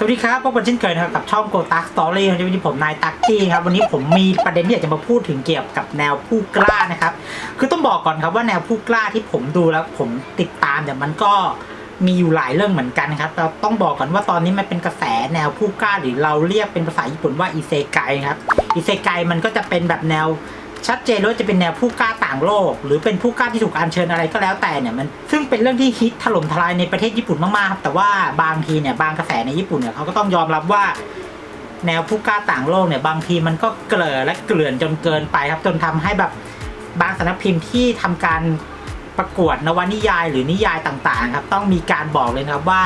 สวัสดีครับพบกันเช่นเคยนะครับกับช่องโกตักสตอรี่วันนี้ผมนายตักกี้ครับวันนี้ผมมีประเด็นที่อยากจะมาพูดถึงเกี่ยวกับแนวผู้กล้านะครับ คือต้องบอกก่อนครับว่าแนวผู้กล้าที่ผมดูแล้วผมติดตามเนี่ยมันก็มีอยู่หลายเรื่องเหมือนกันครับเราต้องบอกก่อนว่าตอนนี้มันเป็นกระแสแนวผู้กล้าหรือเราเรียกเป็นภาษาญี่ปุ่นว่าอิเซไกครับอิเซไกมันก็จะเป็นแบบแนว ชัดเจนเลยว่าจะเป็นแนวผู้กล้าต่างโลก หรือเป็นผู้กล้าที่ถูกอัญเชิญอะไรก็แล้วแต่เนี่ยมันซึ่งเป็นเรื่องที่ฮิตถล่มทลายในประเทศญี่ปุ่นมากๆครับแต่ว่าบางทีเนี่ยบางกระแสในญี่ปุ่นเนี่ยเขาก็ต้องยอมรับว่า แนวผู้กล้าต่างโลกเนี่ยบางทีมันก็เกลือและเกลื่อนจนเกินไปครับจนทำให้แบบบางสำนักพิมพ์ที่ทำการประกวดนวนิยายหรือนิยายต่างๆครับต้องมีการบอกเลยนะครับว่า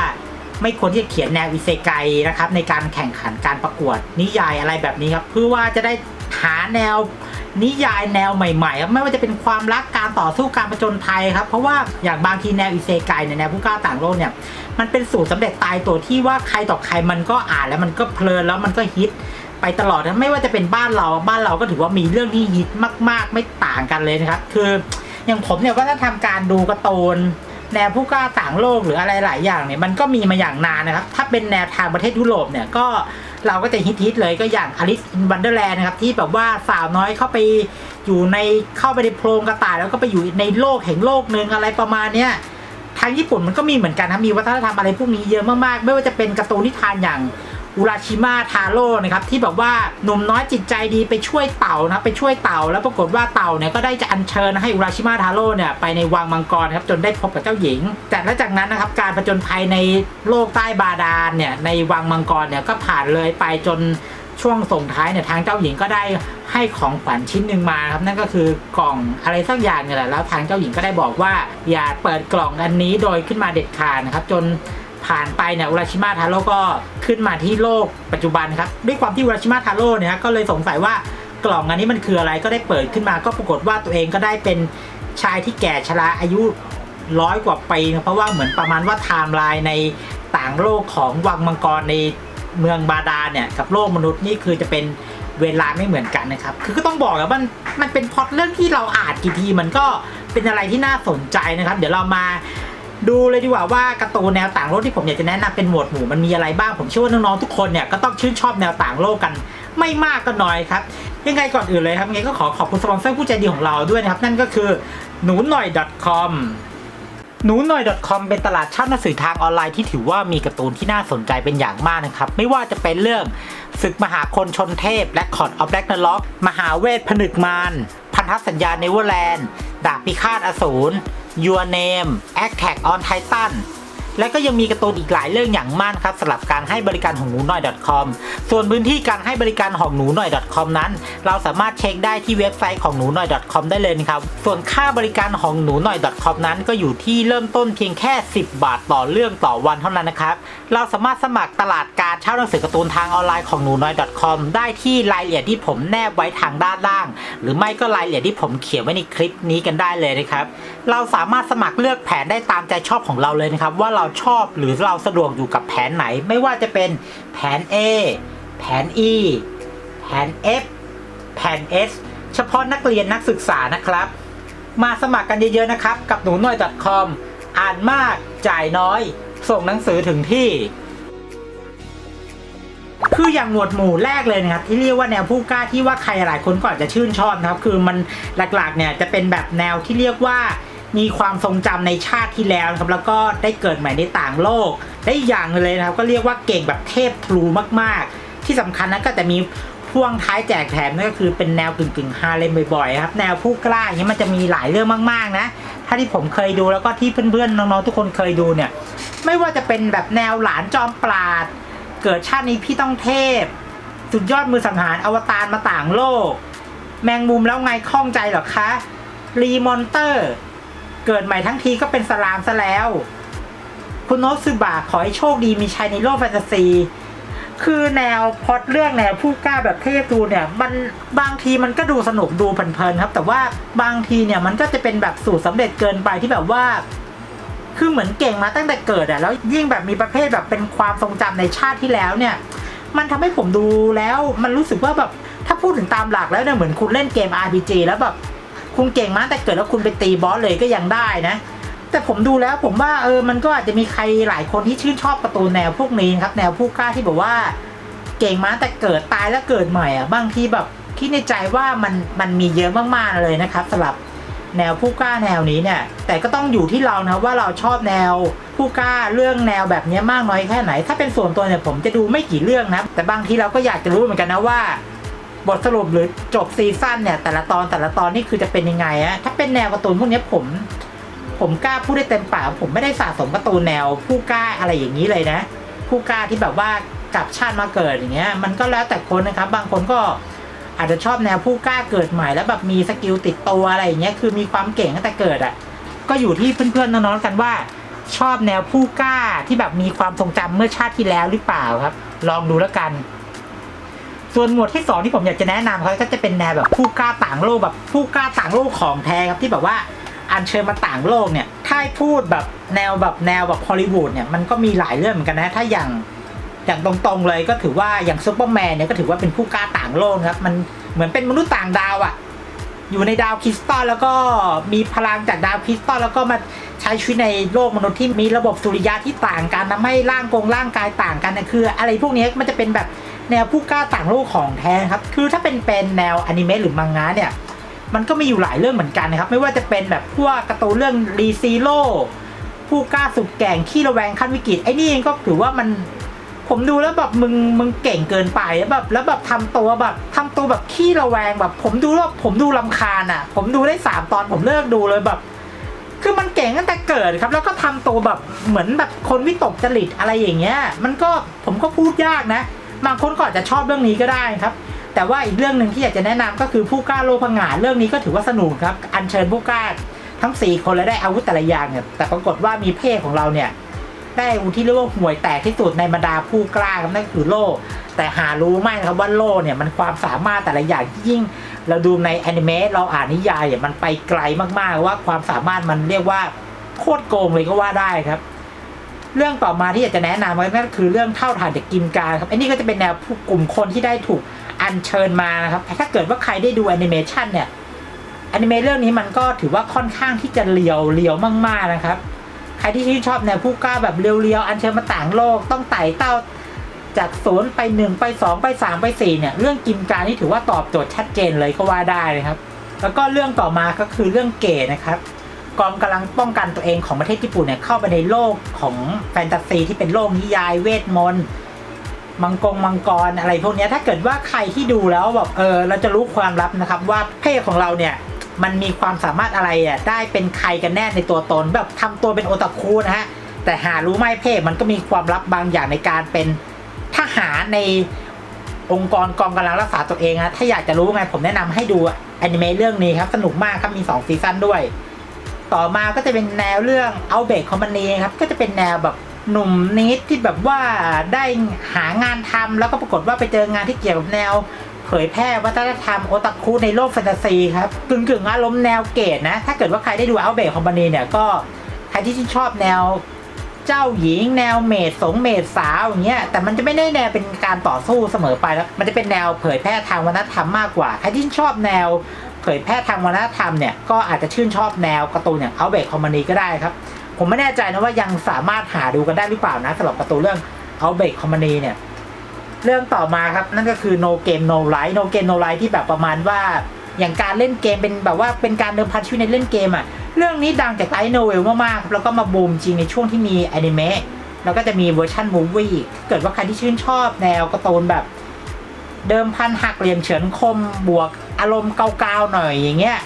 ไม่ควรที่จะเขียนแนวอิเซไกนะครับในการแข่งขันการประกวดนิยายอะไรแบบนี้ครับเพื่อว่าจะได้หาแนว นิยายแนวใหม่ๆครับไม่ว่าจะเป็นความรักการต่อสู้การประจนภัยครับ เพราะว่าอย่างบางทีแนวอิเซไกในแนวผู้กล้าต่างโลกเนี่ยมันเป็นสูตรสำเร็จตายตัวที่ว่าใครต่อใครมันก็อ่านแล้วมันก็เพลินแล้วมันก็ฮิตไปตลอดนะไม่ว่าจะเป็นบ้านเราบ้านเราก็ถือว่ามีเรื่องที่ฮิตมาก ๆ ไม่ต่างกันเลยนะครับ คืออย่างผมเนี่ยก็ถ้าทำการดูการ์ตูนแนวผู้กล้าต่างโลกหรืออะไรหลายอย่างเนี่ยมันก็มีมาอย่างนานนะครับ ถ้าเป็นแนวทางประเทศยุโรปเนี่ยก็ เราก็จะฮิตๆเลยก็อย่างอลิสวันเดอร์แลนด์นะครับที่แบบว่าสาวน้อยเข้าไปอยู่ในเข้าไปในโพรงกระต่ายแล้วก็ไปอยู่ในโลกแห่งโลกหนึ่งอะไรประมาณเนี้ยทางญี่ปุ่นมันก็มีเหมือนกันนะมีวัฒนธรรมอะไรพวกนี้เยอะมากๆ ไม่ว่าจะเป็นการ์ตูนนิทานอย่าง อุราชิมาทาโร่นะครับที่แบบว่าหนุ่มน้อยจิตใจดีไปช่วยเต่านะไปช่วยเต่า แล้วปรากฏว่าเต่าเนี่ยก็ได้จะอัญเชิญให้อุราชิมาทาโร่เนี่ยไปในวังมังกรครับจนได้พบกับเจ้าหญิง แต่แล้วจากนั้นนะครับการผจญภัยในโลกใต้บาดาลเนี่ยในวังมังกรเนี่ยก็ผ่านเลยไปจนช่วงส่งท้ายเนี่ยทางเจ้าหญิงก็ได้ให้ของขวัญชิ้นหนึ่งมาครับนั่นก็คือกล่องอะไรสักอย่างเนี่ยแหละแล้วทางเจ้าหญิงก็ได้บอกว่าอย่าเปิดกล่องอันนี้โดยขึ้นมาเด็ดขาดนะครับจน ผ่านไปเนี่ยอุราชิมาทาโร่ก็ขึ้นมาที่โลกปัจจุบันครับ ด้วยความที่อุราชิมาทาโร่เนี่ยก็เลยสงสัยว่ากล่องอันนี้มันคืออะไรก็ได้เปิดขึ้นมาก็ปรากฏว่าตัวเองก็ได้เป็นชายที่แก่ชราอายุร้อยกว่าปีนะเพราะว่าเหมือนประมาณว่าไทม์ไลน์ในต่างโลกของวังมังกรในเมืองบาดาเนี่ยกับโลกมนุษย์นี่คือจะเป็นเวลาไม่เหมือนกันนะครับ คือก็ต้องบอกแล้วมันมันเป็นพ็อตเรื่องที่เราอ่านกี่ทีมันก็เป็นอะไรที่น่าสนใจนะครับ เดี๋ยวเรามา ดูเลยดีกว่าว่าการ์ตูนแนวต่างโลกที่ผมอยากจะแนะนำเป็นหมวดหมู่มันมีอะไรบ้างผมเชื่อว่าน้องๆทุกคนเนี่ยก็ต้องชื่นชอบแนวต่างโลกกัน ไม่มากก็น้อยครับยังไงก่อนอื่นเลยครับยังไงก็ขอขอบคุณสปอนเซอร์ผู้ใจดีของเราด้วยนะครับ นั่นก็คือหนูหน่อย .com หนูหน่อย .com เป็นตลาดเช่าหนังสือทางออนไลน์ที่ถือว่ามีการ์ตูนที่น่าสนใจเป็นอย่างมากนะครับ ไม่ว่าจะเป็นเรื่องศึกมหาคนชนเทพ และคอร์ดออฟแบล็กนล็อก มหาเวทผนึกมารพันธสัญญาเนเวอร์แลนด์ ดาบพิฆาตอสูร Your Name Attack on Titan และก็ยังมีการ์ตูนอีกหลายเรื่องอย่างมากครับสำหรับการให้บริการของหนูหน่อย .com ส่วนพื้นที่การให้บริการของหนูหน่อย .com นั้น เราสามารถเช็คได้ที่เว็บไซต์ของหนูหน่อย .com ได้เลยนะครับ ส่วนค่าบริการของหนูหน่อย .com นั้นก็อยู่ที่เริ่มต้นเพียงแค่ 10 บาทต่อเรื่องต่อวันเท่านั้นนะครับ เราสามารถสมัครตลาดการเช่าหนังสือการ์ตูนทางออนไลน์ของหนูน้อย .com ได้ที่รายละเอียดที่ผมแนบไว้ทางด้านล่าง หรือไม่ก็รายละเอียดที่ผมเขียนไว้ในคลิปนี้กันได้เลยนะครับ เราสามารถสมัครเลือกแผนได้ตามใจชอบของเราเลยนะครับว่าเราราชอบหรือเราสะดวกอยู่กับแผนไหน ไม่ว่าจะเป็นแผน A แผน E แผน F แผน S เฉพาะนักเรียนนักศึกษานะครับ มาสมัครกันเยอะๆนะครับ กับหนูหน่อย .com อ่านมากจ่ายน้อย ส่งหนังสือถึงที่ คืออย่างหมวดหมู่แรกเลยนะครับ ที่เรียกว่าแนวผู้กล้าที่ว่าใครหลายคนก็อาจจะชื่นชอบนะครับ คือมันหลักๆเนี่ยจะเป็นแบบแนวที่เรียกว่า มีความทรงจำในชาติที่แล้วครับแล้วก็ได้เกิดใหม่ในต่างโลก ได้อย่างเลยนะครับ ก็เรียกว่าเก่งแบบเทพทรูมากๆ ที่สำคัญนั้นก็จะมีพ่วงท้ายแจกแถมนั่นก็คือเป็นแนวกึ่งๆฮาเลมบ่อยๆครับแนวผู้กล้าอย่างนี้ยมันจะมีหลายเรื่องมากๆนะ ถ้าที่ผมเคยดูแล้วก็ที่เพื่อนๆน้องๆทุกคนเคยดูเนี่ย ไม่ว่าจะเป็นแบบแนวหลานจอมปราด เกิดชาตินี้พี่ต้องเทพ สุดยอดมือสังหารอวตารมาต่างโลก แมงมุมแล้วไงข้องใจหรอคะรีมอนเตอร์ เกิดใหม่ทั้งทีก็เป็นสลามซะแล้ว คุณโนสึบะขอให้โชคดีมีชัยในโลกแฟนตาซี คือแนวพอดเรื่องแนวผู้กล้าแบบเทพดูเนี่ย มันบางทีมันก็ดูสนุกดูเพลินๆครับ แต่ว่าบางทีเนี่ยมันก็จะเป็นแบบสูตรสำเร็จเกินไปที่แบบว่า คือเหมือนเก่งมาตั้งแต่เกิดอะแล้วยิ่งแบบมีประเภทแบบเป็นความทรงจำในชาติที่แล้วเนี่ย มันทำให้ผมดูแล้วมันรู้สึกว่าแบบถ้าพูดถึงตามหลักแล้วเนี่ยเหมือนคุณเล่นเกม RPG แล้วแบบ คุณเก่งมาตั้งแต่เกิดแล้วคุณไปตีบอสเลยก็ยังได้นะ แต่ผมดูแล้วผมว่าเออมันก็อาจจะมีใครหลายคนที่ชื่นชอบกร์ตูนแนวพวกนี้ครับแนวผู้กล้าที่แบบว่า เก่งมาแต่เกิดตายแล้วเกิดใหม่อะบางทีแบบคิดในใจว่ามันมันมีเยอะมากๆเลยนะครับสำหรับแนวผู้กล้าแนวนี้เนี่ย แต่ก็ต้องอยู่ที่เรานะว่าเราชอบแนวผู้กล้าเรื่องแนวแบบนี้มากน้อยแค่ไหน ถ้าเป็นส่วนตัวเนี่ยผมจะดูไม่กี่เรื่องนะแต่บางทีเราก็อยากจะรู้เหมือนกันนะว่า บทสรุปหรือจบซีซั่นเนี่ย แต่ละตอนแต่ละตอนนี่คือจะเป็นยังไงอะถ้าเป็นแนวการ์ตูนพวกนี้ผม ผมกล้าพูดได้เต็มปากผมไม่ได้สะสมการ์ตูนแนว ผู้กล้าอะไรอย่างนี้เลยนะ ผู้กล้าที่แบบว่ากลับชาติมาเกิดอย่างเงี้ย มันก็แล้วแต่คนนะครับ บางคนก็อาจจะชอบแนวผู้กล้าเกิดใหม่แล้วแบบมีสกิลติดตัวอะไรอย่างเงี้ยคือมีความเก่งตั้งแต่เกิดอะ่ะก็อยู่ที่เพื่อนๆน้องๆกันว่า ชอบแนวผู้กล้าที่แบบมีความทรงจำเมื่อชาติที่แล้วหรือเปล่าครับ ลองดูแล้วกัน ส่วนหมวดที่สองที่ผมอยากจะแนะนำเขาก็จะเป็นแนวแบบผู้กล้าต่างโลกแบบผู้กล้าต่างโลกของแท้ครับที่แบบว่าอัญเชิญมาต่างโลกเนี่ยถ้าพูดแบบแนวแบบแนวแบบฮอลลีวูดเนี่ยมันก็มีหลายเรื่องเหมือนกันนะถ้าอย่างอย่างตรงๆเลยก็ถือว่าอย่างซูเปอร์แมนเนี่ยก็ถือว่าเป็นผู้กล้าต่างโลกครับมันเหมือนเป็นมนุษย์ต่างดาวอะอยู่ในดาวคริสตัลแล้วก็มีพลังจากดาวคริสตัลแล้วก็มาใช้ชีวิตในโลกมนุษย์ที่มีระบบสุริยะที่ต่างกันทำให้ร่างกงร่างกายต่างกันนะคือ อะไรพวกนี้มันจะเป็นแบบ แนวผู้กล้าต่างโลกของแท้ครับ คือถ้าเป็นเป็นแนวอนิเมะหรือมังงะเนี่ย มันก็มีอยู่หลายเรื่องเหมือนกันนะครับ ไม่ว่าจะเป็นแบบพวกการ์ตูนเรื่องรีซีโร่ผู้กล้าสุดแก่งขี้ระแวงขั้นวิกฤตไอ้นี่เองก็ถือว่ามันผมดูแล้วแบบมึงมึงเก่งเกินไปแล้วแบบแล้วแบบทำตัวแบบทำตัวแบบขี้ระแวงแบบ ผมดูแล้วผมดูลำคาญอะ ผมดูได้สามตอนผมเลิกดูเลยแบบ คือมันเก่งตั้งแต่เกิดครับ แล้วก็ทำตัวแบบเหมือนแบบคนวิตกจริตอะไรอย่างเงี้ย มันก็ผมก็พูดยากนะ บางคนก็อาจจะชอบเรื่องนี้ก็ได้ครับ แต่ว่าอีกเรื่องหนึ่งที่อยากจะแนะนำก็คือผู้กล้าโลกผงาเรื่องนี้ก็ถือว่าสนุกครับ อัญเชิญผู้กล้าทั้ง 4 คนและได้อาวุธแต่ละอย่างเนี่ย แต่ปรากฏว่ามีเพศของเราเนี่ยได้อาวุธที่เรียกว่าห่วยแตกที่สุดในบรรดาผู้กล้าครับนั่นคือโล่ แต่หารู้ไหมครับว่าโล่เนี่ยมันความสามารถแต่ละอย่างยิ่ง เราดูในแอนิเมะเราอ่านนิยายเนี่ยมันไปไกลมากๆว่าความสามารถมันเรียกว่าโคตรโกงเลยก็ว่าได้ครับ เรื่องต่อมาที่อยากจะแนะนำก็นั่นคือเรื่องเท่าฐานจากกิมการครับอันนี้ก็จะเป็นแนวผู้กลุ่มคนที่ได้ถูกอัญเชิญมานะครับถ้าเกิดว่าใครได้ดูแอนิเมชันเนี่ยแอนิเมะเรื่องนี้มันก็ถือว่าค่อนข้างที่จะเลียวเลียวมากๆนะครับ ใครที่ชื่นชอบแนวผู้กล้าแบบเรียวๆอัญเชิญมาต่างโลกต้องไต่เต้าจากศูนย์ไปหนึ่งไปสองไปสามไปสี่เนี่ยเรื่องกิมการนี่ถือว่าตอบโจทย์ชัดเจนเลยก็ว่าได้นะครับ แล้วก็เรื่องต่อมาก็คือเรื่องเกย์นะครับ กองกำลังป้องกันตัวเองของประเทศญี่ปุ่นเนี่ยเข้าไปในโลกของแฟนตาซีที่เป็นโลกนิยายเวทมนต์มังกรมังกรอะไรพวกนี้ถ้าเกิดว่าใครที่ดูแล้วแบบเออเราจะรู้ความลับนะครับ ว่าเพศของเราเนี่ยมันมีความสามารถอะไรอะได้เป็นใครกันแน่ในตัวตน แบบทำตัวเป็นโอตาคุนะฮะแต่หารู้ไหมเพศมันก็มีความลับบางอย่างในการเป็นทหารในองค์กรกองกำลังรักษาตัวเองนะถ้าอยากจะรู้ไงผมแนะนำให้ดูอนิเมะเรื่องนี้ครับสนุกมากครับมี 2 ซีซั่นด้วย ต่อมาก็จะเป็นแนวเรื่องเอาเบกคอมมานีครับก็จะเป็นแนวแบบหนุ่มนิดที่แบบว่าได้หางานทำแล้วก็ปรากฏว่าไปเจองานที่เกี่ยวกับแนว เผยแพร่วัฒนธรรมโอตาคุในโลกแฟนตาซีครับกึ่งกึ่งๆอารมณ์แนวเกตนะ ถ้าเกิดว่าใครได้ดูเอาเบกคอมมานีเนี่ยก็ใครที่ชื่นชอบแนวเจ้าหญิงแนวเมดสงเมดสาวอย่างเงี้ยแต่มันจะไม่ได้แนวเป็นการต่อสู้เสมอไปแล้วมันจะเป็นแนวเผยแพร่ทางวัฒนธรรมมากกว่า ใครที่ชอบแนว เผยแพร่ทางวัฒนธรรมเนี่ยก็อาจจะชื่นชอบแนวการ์ตูนอย่างเอาเบกคอมมานีก็ได้ครับผมไม่แน่ใจนะว่ายังสามารถหาดูกันได้หรือเปล่านะสำหรับการ์ตูนเรื่องเอาเบกคอมมานีเนี่ยเรื่องต่อมาครับนั่นก็คือ no game no life no game no life ที่แบบประมาณว่าอย่างการเล่นเกมเป็นแบบว่าเป็นการเดิมพันชีวิตในเล่นเกมอะเรื่องนี้ดังจากไลท์โนเวลมากๆแล้วก็มาบูมจริงในช่วงที่มีอนิเมะแล้วก็จะมีเวอร์ชันมูวี่เกิดว่าใครที่ชื่นชอบแนวการ์ตูนแบบ เดิมพันหักเหลี่ยมเฉือนคมบวก อารมณ์เกาๆหน่อยอย่างเงี้ย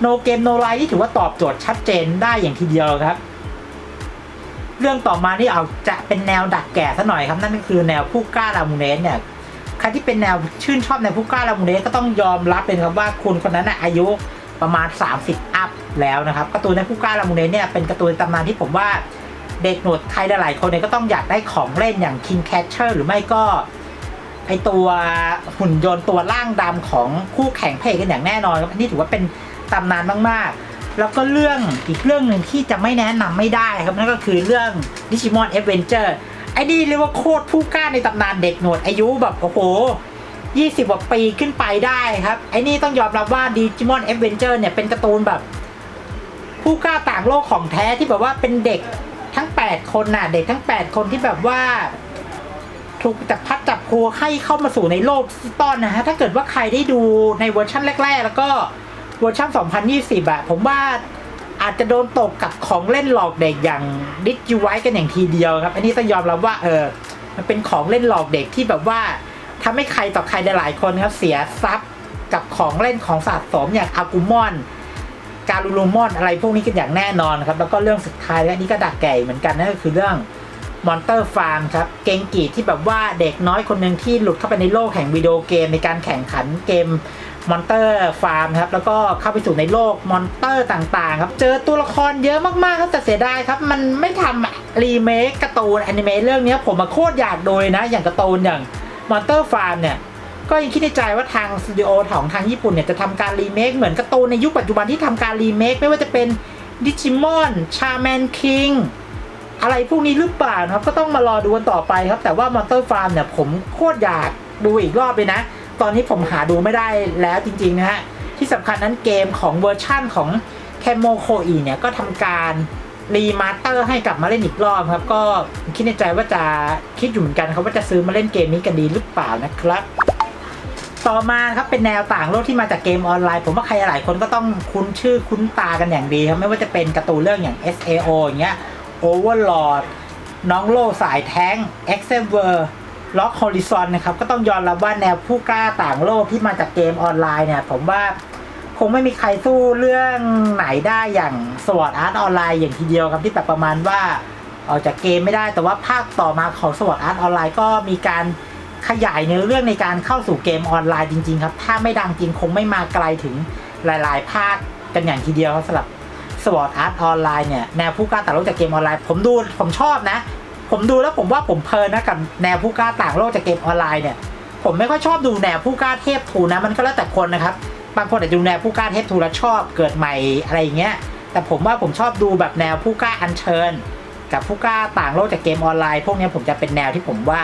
โนเกมโนไลที่ถือว่าตอบโจทย์ชัดเจนได้อย่างทีเดียวครับ เรื่องต่อมานี่เอาจะเป็นแนวดักแก่ซะหน่อยครับ นั่นก็คือแนวผู้กล้าลามูเนสเนี่ยใครที่เป็นแนวชื่นชอบแนวผู้กล้าลามูเนสก็ต้องยอมรับเลยครับว่าคุณคนนั้นนะอายุประมาณ 30 อัพแล้วนะครับการ์ตูนในผู้กล้าลามูเนสเนี่ยเป็นการ์ตูนตำนานที่ผมว่าเด็กหนวดใครหลายๆคนเนี่ยก็ต้องอยากได้ของเล่นอย่าง King Catcher หรือไม่ก็ ไอตัวหุ่นยนต์ตัวร่างดำของคู่แข่งเพศกันอย่างแน่นอนครับอันนี้ถือว่าเป็นตำนานมากๆ แล้วก็เรื่องอีกเรื่องหนึ่งที่จะไม่แนะนำไม่ได้ครับนั่นก็คือเรื่อง Digimon Adventure ไอ้นี่เรียกว่าโคตรผู้กล้าในตำนานเด็กหนวดอายุแบบโอ้โห20กว่าปีขึ้นไปได้ครับ ไอ้นี่ต้องยอมรับว่า Digimon Adventure เนี่ยเป็นการ์ตูนแบบ ผู้กล้าต่างางโลกของแท้ที่แบบว่าเป็นเด็กทั้ง 8 คนน่ะ เด็กทั้ง 8 คนที่แบบว่า ถูกจับพัดจับครัวให้เข้ามาสู่ในโลกดิตอลนะฮะ ถ้าเกิดว่าใครได้ดูในเวอร์ชันแรก ๆ แล้วก็เวอร์ชัน2020อะผมว่าอาจจะโดนตกกับของเล่นหลอกเด็กอย่างดิจิไว้กันอย่างทีเดียวครับ อันนี้ต้องยอมรับว่าเออ มันเป็นของเล่นหลอกเด็กที่แบบว่าทำให้ใครต่อใครหลายคนครับเสียทรัพย์กับของเล่นของสะสมอย่างอากุมอน การูลูมอนอะไรพวกนี้กันอย่างแน่นอนครับ แล้วก็เรื่องสุดท้ายและนี่ก็ดักแก่เหมือนกันนั่นก็คือเรื่อง มอนเตอร์ฟาร์มครับ เกงกีที่แบบว่าเด็กน้อยคนหนึ่งที่หลุดเข้าไปในโลกแห่งวิดีโอเกมในการแข่งขันเกมมอนเตอร์ฟาร์มครับ แล้วก็เข้าไปสู่ในโลกมอนเตอร์ต่างๆ ครับ เจอตัวละครเยอะมากๆครับแต่เสียดายครับ มันไม่ทำรีเมคการ์ตูนแอนิเมะเรื่องนี้ผมมาโคตรอยากดูเลยนะ อย่างการ์ตูนอย่างมอนเตอร์ฟาร์มเนี่ย ก็ยังคิดในใจว่าทางสตูดิโอของทางญี่ปุ่นเนี่ยจะทำการรีเมคเหมือนการ์ตูนในยุคปัจจุบันที่ทำการรีเมคไม่ว่าจะเป็นดิจิมอนชาแมนคิง อะไรพวกนี้หรือเปล่านะครับก็ต้องมารอดูกันต่อไปครับ แต่ว่ามอนเตอร์ฟาร์มเนี่ยผมโคตรอยากดูอีกรอบเลยนะ ตอนนี้ผมหาดูไม่ได้แล้วจริง ๆ นะฮะ ที่สำคัญนั้นเกมของเวอร์ชั่นของแคมโมโคอีเนี่ยก็ทำการรีมาสเตอร์ให้กลับมาเล่นอีกรอบครับ ก็คิดในใจว่าจะคิดอยู่เหมือนกันครับว่าจะซื้อมาเล่นเกมนี้กันดีหรือเปล่านะครับต่อมาครับเป็นแนวต่างโลกที่มาจากเกมออนไลน์ ผมว่าใครหลายคนก็ต้องคุ้นชื่อคุ้นตากันอย่างดีครับไม่ว่าจะเป็นการ์ตูนเรื่องอย่าง SAO อย่างเงี้ย Overlord น้องโลสายแท้ง e x e v e r Lock Horizon นนะครับ ก็ต้องยอมรับว่าแนวผู้กล้าต่างโลกที่มาจากเกมออนไลน์เนี่ย ผมว่าคงไม่มีใครสู้เรื่องไหนได้อย่าง Sword Art Online อย่างทีเดียวครับที่แบบประมาณว่าออกจากเกมไม่ได้แต่ว่าภาคต่อมาของ Sword Art Online ก็มีการขยายเนื้อเรื่องในการเข้าสู่เกมออนไลน์จริง ๆ ครับ ถ้าไม่ดังจริงคงไม่มาไกลถึงหลาย ๆ ภาคกันอย่างทีเดียวครับสำหรับ สวอตอาร์ตออนไลน์เนี่ยแนวผู้กล้าต่างโลกจากเกมออนไลน์ผมดูผมชอบนะ ผมดูแล้วผมว่าผมเพลินนะกับแนวผู้กล้าต่างโลกจากเกมออนไลน์เนี่ยผมไม่ค่อยชอบดูแนวผู้กล้าเทพทูนะ มันก็แล้วแต่คนนะครับ บางคนอาจจะดูแนวผู้กล้าเทพทูแล้วชอบเกิดใหม่อะไรอย่างเงี้ยแต่ผมว่าผมชอบดูแบบแนวผู้กล้าอัญเชิญ กับผู้กล้าต่างโลกจากเกมออนไลน์ พวกนี้ผมจะเป็นแนวที่ผมว่า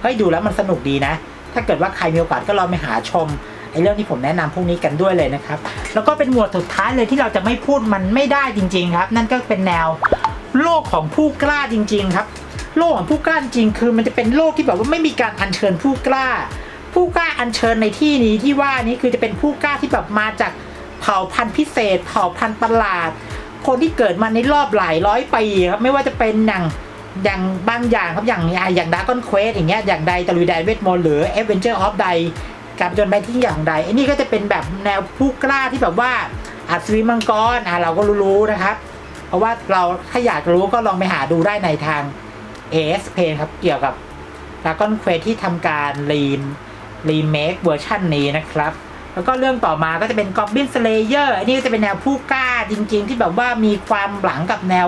เฮ้ยดูแล้วมันสนุกดีนะ ถ้าเกิดว่าใครมีโอกาสก็ลองไปหาชม ไอ้เรื่องที่ผมแนะนำพวกนี้กันด้วยเลยนะครับแล้วก็เป็นหมวดสุดท้ายเลยที่เราจะไม่พูดมันไม่ได้จริง ๆ ครับ นั่นก็เป็นแนวโลกของผู้กล้าจริง ๆ ครับ โลกของผู้กล้าจริงคือมันจะเป็นโลกที่แบบว่าไม่มีการอัญเชิญผู้กล้า ผู้กล้าอัญเชิญในที่นี้ที่ว่านี้คือจะเป็นผู้กล้าที่แบบมาจากเผ่าพันธุ์พิเศษ เผ่าพันธุ์ประหลาด คนที่เกิดมาในรอบหลายร้อยปีครับไม่ว่าจะเป็นอย่างอย่างบางอย่างครับอย่างอย่างดากอนเควสอย่างเงี้ยอย่างใดตะลุยไดเวทมนต์หรือ Adventure of ใด กับจนไปที่อย่างใดไอ้นี่ก็จะเป็นแบบแนวผู้กล้าที่แบบว่าอัศวินมังกรอะเราก็รู้ๆนะครับ เพราะว่าเราถ้าอยากรู้ก็ลองไปหาดูได้ในทาง ASP ครับเกี่ยวกับ Dragon Quest ที่ทำการรีมรีเมคเวอร์ชันนี้นะครับ แล้วก็เรื่องต่อมาก็จะเป็น Goblin Slayer อันนี้ก็จะเป็นแนวผู้กล้าจริง ๆ ที่แบบว่ามีความหลังกับแนว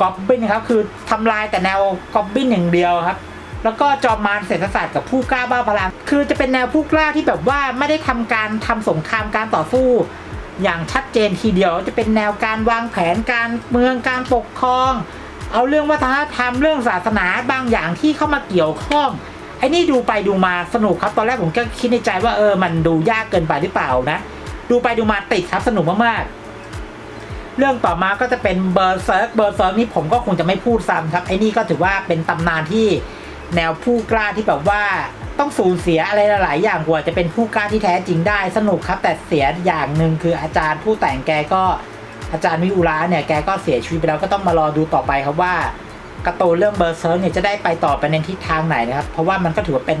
Goblin นะครับคือทำลายแต่แนว Goblin อย่างเดียวครับ แล้วก็จอมมารเศรษฐศาสตร์กับผู้กล้าบ้าพลังคือจะเป็นแนวผู้กล้าที่แบบว่าไม่ได้ทำการทำสงครามการต่อสู้ อย่างชัดเจนทีเดียวจะเป็นแนวการวางแผนการเมืองการปกครอง เอาเรื่องวัฒนธรรมเรื่องศาสนาบางอย่างที่เข้ามาเกี่ยวข้องไอ้นี่ดูไปดูมาสนุกครับตอนแรกผมก็คิดในใจว่าเออมันดูยากเกินไปหรือเปล่านะ ดูไปดูมาติดครับสนุกมากๆ เรื่องต่อมาก็จะเป็นเบอร์เซิร์กเบอร์เซิร์กนี่ผมก็คงจะไม่พูดซ้ำครับไอ้นี่ก็ถือว่าเป็นตำนานที่ แนวผู้กล้าที่แบบว่าต้องสูญเสียอะไรหลาย ๆ อย่างกว่าจะเป็นผู้กล้าที่แท้จริงได้สนุกครับ แต่เสียอย่างหนึ่งคืออาจารย์ผู้แต่งแกก็อาจารย์วิอุระเนี่ยแกก็เสียชีวิตไปแล้วก็ต้องมารอดูต่อไปครับว่าการ์ตูนเรื่องเบอร์เซิร์เนี่ยจะได้ไปต่อไปในทิศทางไหนนะครับ เพราะว่ามันก็ถือว่าเป็น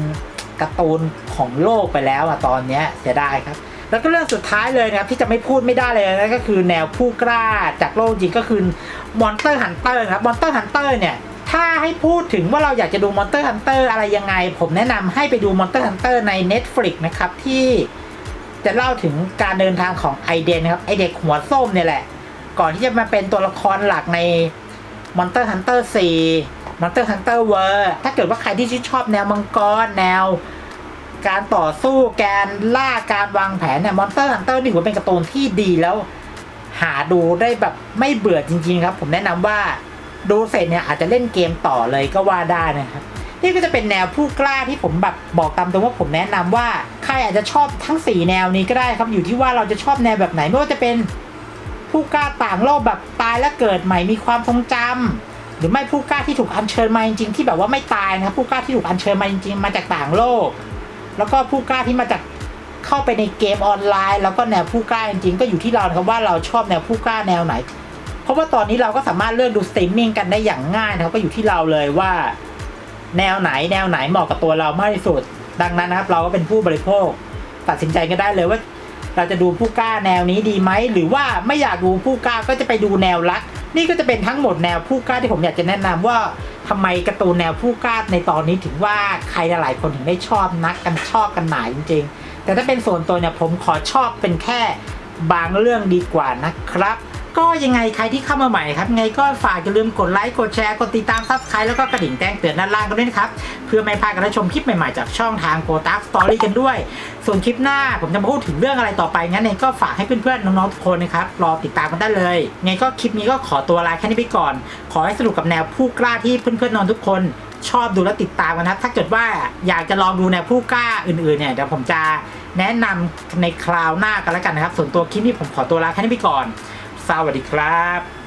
การ์ตูนของโลกไปแล้วอะตอนเนี้ยเสียดายครับ แล้วก็เรื่องสุดท้ายเลยนะครับที่จะไม่พูดไม่ได้เลยนะก็คือแนวผู้กล้าจากโลกจริงก็คือ Monster Hunter ครับ Monster Hunter เนี่ย ถ้าให้พูดถึงว่าเราอยากจะดู Monster Hunter อะไรยังไง ผมแนะนำให้ไปดู Monster Hunter ใน Netflix นะครับ ที่จะเล่าถึงการเดินทางของไอเดนนะครับไอเด็กหัวส้มเนี่ยแหละ ก่อนที่จะมาเป็นตัวละครหลักใน Monster Hunter 4 Monster Hunter World ถ้าเกิดว่าใครที่ชื่นชอบแนวมังกรแนว การต่อสู้การล่าการวางแผนเนี่ย Monster Hunter นี่ถือว่าเป็นการ์ตูนที่ดีแล้ว หาดูได้แบบไม่เบื่อจริง ๆ ครับ ผมแนะนำว่า ดูเสร็จเนี่ยอาจจะเล่นเกมต่อเลยก็ว่าได้นะครับนี่ก็จะเป็นแนวผู้กล้าที่ผมแบบบอกตามตรงว่าผมแนะนำว่าใครอาจจะชอบทั้ง 4 แนวนี้ก็ได้ครับอยู่ที่ว่าเราจะชอบแนวแบบไหนไม่ว่าจะเป็นผู้กล้าต่างโลกแบบตายแล้วเกิดใหม่มีความทรงจำหรือไม่ผู้กล้าที่ถูกอัญเชิญมาจริงๆที่แบบว่าไม่ตายนะครับผู้กล้าที่ถูกอัญเชิญมาจริงๆมาจากต่างโลก แล้วก็ผู้กล้าที่มาจากเข้าไปในเกมออนไลน์ แล้วก็แนวผู้กล้าจริงๆก็อยู่ที่เราครับว่าเราชอบแนวผู้กล้าแนวไหน เพราะว่าตอนนี้เราก็สามารถเลือกดูสตรีมมิ่งกันได้อย่างง่ายนะครับก็อยู่ที่เราเลยว่า แนวไหนแนวไหนเหมาะกับตัวเรามากที่สุด ดังนั้นนะครับ เราก็เป็นผู้บริโภค ตัดสินใจกันได้เลยว่า เราจะดูผู้กล้าแนวนี้ดีไหมหรือว่าไม่อยากดูผู้กล้าก็จะไปดูแนวรัก นี่ก็จะเป็นทั้งหมดแนวผู้กล้าที่ผมอยากจะแนะนำว่าทำไมการ์ตูนแนวผู้กล้าในตอนนี้ถึงว่าใครหลายๆคนถึงได้ชอบนักกันชอบกันหนาจริง ๆ แต่ถ้าเป็นส่วนตัวเนี่ยผมขอชอบเป็นแค่บางเรื่องดีกว่านะครับ ก็ยังไงใครที่เข้ามาใหม่ครับไงก็ฝากอย่าลืมกดไลค์กดแชร์กดติดตามซับสไครต์แล้วก็กระดิ่งแจ้งเตือนด้านล่างกันด้วยนะครับ เพื่อไม่พลาดการชมคลิปใหม่ๆจากช่องทางโกตักสตอรี่กันด้วย ส่วนคลิปหน้าผมจะมาพูดถึงเรื่องอะไรต่อไปงั้นเองก็ฝากให้เพื่อนๆน้องๆทุกคนนะครับรอติดตามกันได้เลยไงก็คลิปนี้ก็ขอตัวลาแค่นี้ไปก่อน ขอให้สนุกกับแนวผู้กล้าที่เพื่อนๆน้องทุกคนชอบดูและติดตามกันนะครับ ถ้าเกิดว่าอยากจะลองดูแนวผู้กล้าอื่นๆเนี่ยเดี๋ยวผมจะแนะนำในคราวหน้ากันแล้วกันนะครับ ส่วนตัวคลิปนี้ผมขอตัวลาแค่นี้ไปก่อน สวัสดีครับ